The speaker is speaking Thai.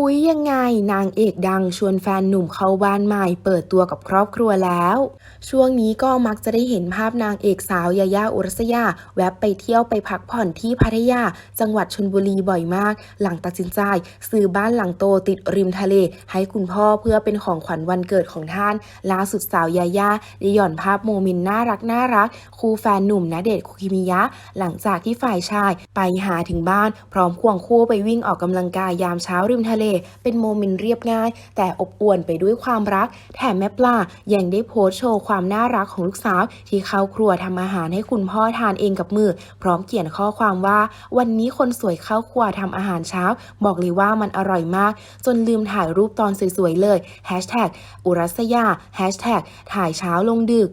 อุ๊ยยังไงนางเอกดังชวนแฟนหนุ่มเข้าบ้านใหม่เปิดตัวกับครอบครัวแล้ว ช่วงนี้ก็มักจะได้เห็นภาพนางเอกสาวยายาอุรัสยา แวบไปเที่ยวไปพักผ่อนที่พัทยา จังหวัดชลบุรีบ่อยมาก หลังตัดสินใจ ซื้อบ้านหลังโตติดริมทะเล ให้คุณพ่อเพื่อเป็นของขวัญวันเกิดของท่าน ล่าสุดสาวยายาได้หย่อนภาพโมเมนต์น่ารักน่ารัก คู่แฟนหนุ่มณเดชน์คุกิมิยะ หลังจากที่ฝ่ายชายไปหาถึงบ้าน พร้อมควงคู่ไปวิ่งออกกำลังกายยามเช้าริมทะเลเป็นโมเมนต์เรียบง่าย แต่อบอวลไปด้วยความรัก แถมแม่ปลายังได้โพสต์โชว์ความน่ารักของลูกสาว ที่เข้าครัวทำอาหารให้คุณพ่อทานเองกับมือ พร้อมเขียนข้อความว่า วันนี้คนสวยเข้าครัวทำอาหารเช้า บอกเลยว่ามันอร่อยมาก จนลืมถ่ายรูปตอนสวยๆเลยแฮชแท็กอุรัสยาแฮชแท็กถ่ายเช้าลงดึก